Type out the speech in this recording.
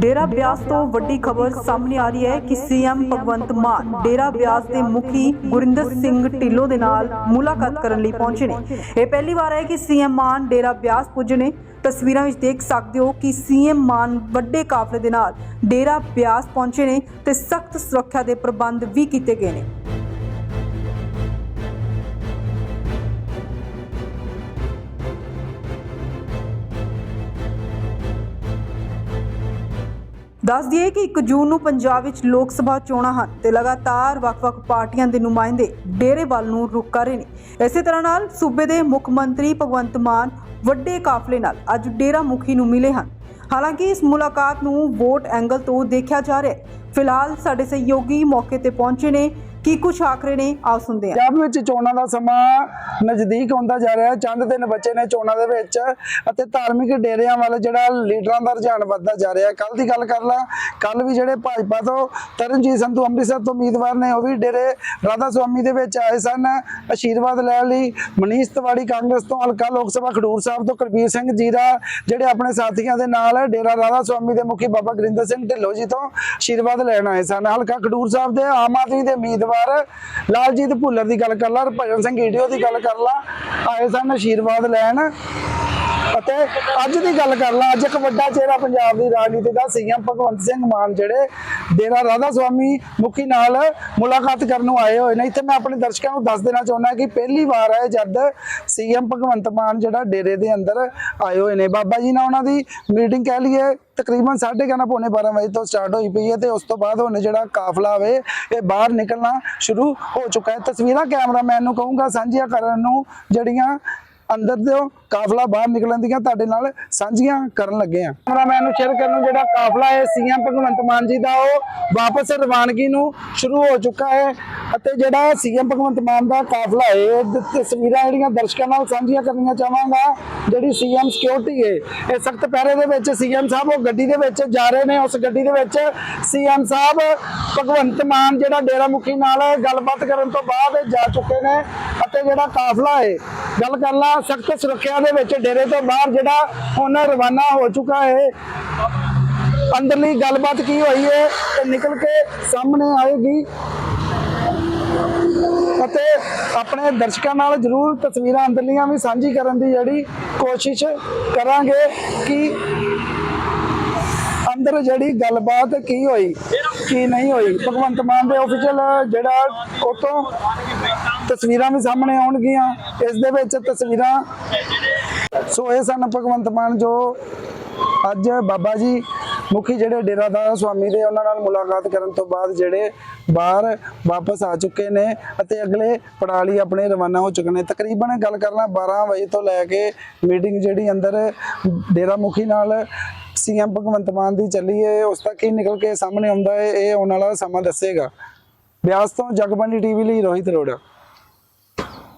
ਡੇਰਾ ਬਿਆਸ ਤੋਂ ਵੱਡੀ ਖਬਰ ਸਾਹਮਣੇ ਆ ਰਹੀ ਹੈ ਕਿ ਸੀਐਮ ਭਗਵੰਤ ਮਾਨ ਡੇਰਾ ਬਿਆਸ ਦੇ ਮੁਖੀ ਗੁਰਿੰਦਰ ਸਿੰਘ ਢਿੱਲੋਂ ਦੇ ਨਾਲ ਮੁਲਾਕਾਤ ਕਰਨ ਲਈ ਪਹੁੰਚੇ ਨੇ। ਇਹ ਪਹਿਲੀ ਵਾਰ ਹੈ ਕਿ ਸੀਐਮ ਮਾਨ ਡੇਰਾ ਬਿਆਸ ਪੁੱਜੇ ਨੇ। ਤਸਵੀਰਾਂ ਵਿੱਚ ਦੇਖ ਸਕਦੇ ਹੋ ਕਿ ਸੀਐਮ ਮਾਨ ਵੱਡੇ ਕਾਫਲੇ ਦੇ ਨਾਲ ਡੇਰਾ ਬਿਆਸ ਪਹੁੰਚੇ ਨੇ ਤੇ ਸਖਤ ਸੁਰੱਖਿਆ ਦੇ ਪ੍ਰਬੰਧ ਵੀ ਕੀਤੇ ਗਏ ਨੇ। ਦੱਸ ਦਈਏ ਕਿ 1 ਜੂਨ ਨੂੰ ਪੰਜਾਬ ਵਿੱਚ ਲੋਕ ਸਭਾ ਚੋਣਾਂ ਹਨ ਤੇ ਲਗਾਤਾਰ ਵੱਖ-ਵੱਖ ਪਾਰਟੀਆਂ ਦੇ ਨੁਮਾਇੰਦੇ ਡੇਰੇ ਵੱਲ ਨੂੰ ਰੁਕ ਕਰ ਰਹੇ ਨੇ। ਇਸੇ ਤਰ੍ਹਾਂ ਨਾਲ ਸੂਬੇ ਦੇ ਮੁੱਖ ਮੰਤਰੀ ਭਗਵੰਤ ਮਾਨ ਵੱਡੇ ਕਾਫਲੇ ਨਾਲ ਅੱਜ ਡੇਰਾ ਮੁਖੀ ਨੂੰ ਮਿਲੇ ਹਨ। ਹਾਲਾਂਕਿ ਇਸ ਮੁਲਾਕਾਤ ਨੂੰ ਵੋਟ ਐਂਗਲ ਤੋਂ ਦੇਖਿਆ ਜਾ ਰਿਹਾ ਹੈ। ਫਿਲਹਾਲ ਸਾਡੇ ਸਹਿਯੋਗੀ ਮੌਕੇ ਤੇ ਪਹੁੰਚੇ ਨੇ। ਕੀ ਕੁਝ ਆਖਰੇ ਨੇ? ਆਓ ਸੁਣਦੇ ਹਾਂ। ਪੰਜਾਬ ਵਿੱਚ ਚੋਣਾਂ ਦਾ ਸਮਾਂ ਨਜ਼ਦੀਕ ਹੁੰਦਾ ਜਾ ਰਿਹਾ ਚੰਦ ਦਿਨ ਬੱਚੇ ਨੇ ਚੋਣਾਂ ਦੇ ਵਿੱਚ ਅਤੇ ਧਾਰਮਿਕ ਡੇਰਿਆਂ ਵੱਲ ਜਿਹੜਾ ਲੀਡਰਾਂ ਦਾ ਰੁਝਾਨ ਵੱਧਦਾ ਜਾ ਰਿਹਾ ਕੱਲ ਦੀ ਗੱਲ ਕਰ ਲਾਂ ਕੱਲ ਵੀ ਜਿਹੜੇ ਭਾਜਪਾ ਤੋਂ ਤਰਨਜੀਤ ਸੰਧੂ ਅੰਮ੍ਰਿਤਸਰ ਤੋਂ ਉਮੀਦਵਾਰ ਨੇ, ਉਹ ਵੀ ਡੇਰੇ ਰਾਧਾ ਸੁਆਮੀ ਦੇ ਵਿੱਚ ਆਏ ਸਨ। ਆਸ਼ੀਰਵਾਦ ਲੈਣ ਲਈ ਮਨੀਸ਼ ਤਿਵਾੜੀ ਕਾਂਗਰਸ ਤੋਂ ਹਲਕਾ ਲੋਕ ਸਭਾ ਖਡੂਰ ਸਾਹਿਬ ਤੋਂ ਕੁਲਬੀਰ ਸਿੰਘ ਜੀਰਾ, ਜਿਹੜੇ ਆਪਣੇ ਸਾਥੀਆਂ ਦੇ ਨਾਲ ਡੇਰਾ ਰਾਧਾ ਸੁਆਮੀ ਦੇ ਮੁਖੀ ਬਾਬਾ ਗੁਰਿੰਦਰ ਸਿੰਘ ਢਿੱਲੋਂ ਜੀ ਤੋਂ ਆਸ਼ੀਰਵਾਦ ਲੈਣ ਆਏ ਸਨ। ਹਲਕਾ ਖਡੂਰ ਸਾਹਿਬ ਦੇ ਆਮ ਆਦਮੀ ਦੇ ਉਮੀਦਵਾਰ ਲਾਲਜੀਤ ਭੁੱਲਰ ਦੀ ਗੱਲ ਕਰ ਲਾ, ਭਜਨ ਸਿੰਘ ਈਡੀਓ ਦੀ ਗੱਲ ਕਰ ਲਾ, ਆਏ ਸਨ ਆਸ਼ੀਰਵਾਦ ਲੈਣ। ਅਤੇ ਅੱਜ ਦੀ ਗੱਲ ਕਰ ਲਾ, ਅੱਜ ਇੱਕ ਵੱਡਾ ਚਿਹਰਾ ਪੰਜਾਬ ਦੀ ਰਾਜਨੀਤੀ ਦਾ ਸੀਐਮ ਭਗਵੰਤ ਸਿੰਘ ਮਾਨ ਜਿਹੜੇ ਡੇਰਾ ਰਾਧਾ ਸੁਆਮੀ ਮੁਖੀ ਨਾਲ ਮੁਲਾਕਾਤ ਕਰਨ ਨੂੰ ਆਏ ਹੋਏ ਨੇ। ਇੱਥੇ ਮੈਂ ਆਪਣੇ ਦਰਸ਼ਕਾਂ ਨੂੰ ਦੱਸ ਦੇਣਾ ਚਾਹੁੰਦਾ ਕਿ ਪਹਿਲੀ ਵਾਰ ਹੈ ਜਦ ਸੀਐਮ ਭਗਵੰਤ ਮਾਨ ਜਿਹੜਾ ਡੇਰੇ ਦੇ ਅੰਦਰ ਆਏ ਹੋਏ ਨੇ। ਬਾਬਾ ਜੀ ਨਾਲ ਉਹਨਾਂ ਦੀ ਮੀਟਿੰਗ ਕਹਿ ਲਈਏ, ਤਕਰੀਬਨ 11:30 ਪੌਣੇ 12 ਵਜੇ ਤੋਂ ਸਟਾਰਟ ਹੋਈ ਪਈ ਹੈ ਤੇ ਉਸ ਤੋਂ ਬਾਅਦ ਹੁਣ ਜਿਹੜਾ ਕਾਫਲਾ ਵੇ, ਇਹ ਬਾਹਰ ਨਿਕਲਣਾ ਸ਼ੁਰੂ ਹੋ ਚੁੱਕਾ ਹੈ। ਤਸਵੀਰਾਂ ਕੈਮਰਾਮੈਨ ਨੂੰ ਕਹੂੰਗਾ, ਸਾਂਝੀਆਂ ਕਰਨ ਨੂੰ ਜਿਹੜੀਆਂ ਅੰਦਰ ਦੇ ਕਾਫਲਾ ਬਾਹਰ ਨਿਕਲਣ ਦੀਆਂ ਤੁਹਾਡੇ ਨਾਲ ਸਾਂਝੀਆਂ ਕਰਨ ਲੱਗੇ ਆ ਕੈਮਰਾਮੈਨ ਨੂੰ ਸ਼ੇਅਰ ਕਰਨ ਨੂੰ ਜਿਹੜਾ ਕਾਫਲਾ ਹੈ, ਸੀਐਮ ਭਗਵੰਤ ਮਾਨ ਜੀ ਦਾ, ਉਹ ਵਾਪਸ ਰਵਾਨਗੀ ਨੂੰ ਸ਼ੁਰੂ ਹੋ ਚੁੱਕਾ ਹੈ। ਅਤੇ ਜਿਹੜਾ ਸੀਐਮ ਭਗਵੰਤ ਮਾਨ ਦਾ ਕਾਫਲਾ ਹੈ, ਇਹ ਤਸਵੀਰਾਂ ਜਿਹੜੀਆਂ ਦਰਸ਼ਕਾਂ ਨਾਲ ਸਾਂਝੀਆਂ ਕਰਨੀਆਂ ਚਾਹਾਂਗਾ, ਜਿਹੜੀ ਸੀਐਮ ਸਿਕਿਉਰਿਟੀ ਹੈ, ਇਹ ਸਖਤ ਪਹਿਰੇ ਦੇ ਵਿੱਚ ਸੀਐਮ ਸਾਹਿਬ, ਉਹ ਗੱਡੀ ਦੇ ਵਿੱਚ ਜਾ ਰਹੇ ਨੇ, ਉਸ ਗੱਡੀ ਦੇ ਵਿੱਚ ਸੀਐਮ ਸਾਹਿਬ ਭਗਵੰਤ ਮਾਨ ਜਿਹੜਾ ਡੇਰਾ ਮੁਖੀ ਨਾਲ ਗੱਲਬਾਤ ਕਰਨ ਤੋਂ ਬਾਅਦ ਜਾ ਚੁੱਕੇ ਨੇ, ਅਤੇ ਜਿਹੜਾ ਕਾਫਲਾ ਹੈ, ਗੱਲ ਕਰ ਲਾ, ਸਖਤ ਸੁਰੱਖਿਆ ਦੇ ਵਿੱਚ ਡੇਰੇ ਤੋਂ ਬਾਹਰ ਜਿਹੜਾ ਹੁਣ ਰਵਾਨਾ ਹੋ ਚੁੱਕਾ ਹੈ, ਅੰਦਰਲੀ ਗੱਲਬਾਤ ਕੀ ਹੋਈ ਹੈ ਤੇ ਨਿਕਲ ਕੇ ਸਾਹਮਣੇ ਆਏਗੀ। ਅਤੇ ਆਪਣੇ ਦਰਸ਼ਕਾਂ ਨਾਲ ਜਰੂਰ ਤਸਵੀਰਾਂ ਅੰਦਰਲੀਆਂ ਵੀ ਸਾਂਝੀ ਕਰਨ ਦੀ ਜਿਹੜੀ ਕੋਸ਼ਿਸ਼ ਕਰਾਂਗੇ ਕਿ ਅੰਦਰ ਜਿਹੜੀ ਗੱਲਬਾਤ ਕੀ ਹੋਈ, ਕੀ ਨਹੀਂ ਹੋਈ। ਭਗਵੰਤ ਮਾਨ ਦੇ ਆਫੀਸ਼ੀਅਲ ਜਿਹੜਾ ਉਤੋਂ ਤਸਵੀਰਾਂ ਵੀ ਸਾਹਮਣੇ ਆਉਣਗੀਆਂ। ਇਸ ਦੇ ਵਿੱਚ ਤਸਵੀਰਾਂ ਸੋ ਇਹ ਸਨ ਭਗਵੰਤ ਮਾਨ ਜੋ ਅੱਜ ਬਾਬਾ ਜੀ ਮੁਖੀ ਜਿਹੜੇ ਡੇਰਾ ਦਾ ਸੁਆਮੀ ਦੇ ਉਹਨਾਂ ਨਾਲ ਮੁਲਾਕਾਤ ਕਰਨ ਤੋਂ ਬਾਅਦ ਜਿਹੜੇ ਬਾਹਰ ਵਾਪਸ ਆ ਚੁੱਕੇ ਨੇ ਅਤੇ ਅਗਲੇ ਪੜਾਅ ਲਈ ਆਪਣੇ ਰਵਾਨਾ ਹੋ ਚੁੱਕੇ ਨੇ। ਤਕਰੀਬਨ ਗੱਲ ਕਰਨਾ 12 ਵਜੇ ਤੋਂ ਲੈ ਕੇ ਮੀਟਿੰਗ ਜਿਹੜੀ ਅੰਦਰ ਡੇਰਾ ਮੁਖੀ ਨਾਲ ਸੀਐਮ ਭਗਵੰਤ ਮਾਨ ਦੀ ਚੱਲੀ ਹੈ ਉਸ ਤੱਕ ਹੀ ਨਿਕਲ ਕੇ ਸਾਹਮਣੇ ਆਉਂਦਾ ਹੈ ਇਹ ਆਉਣ ਵਾਲਾ ਸਮਾਂ ਦੱਸੇਗਾ। ਬਿਆਸ ਤੋਂ ਜਗਬਾਣੀ ਟੀਵੀ ਲਈ ਰੋਹਿਤ ਰੋੜਾ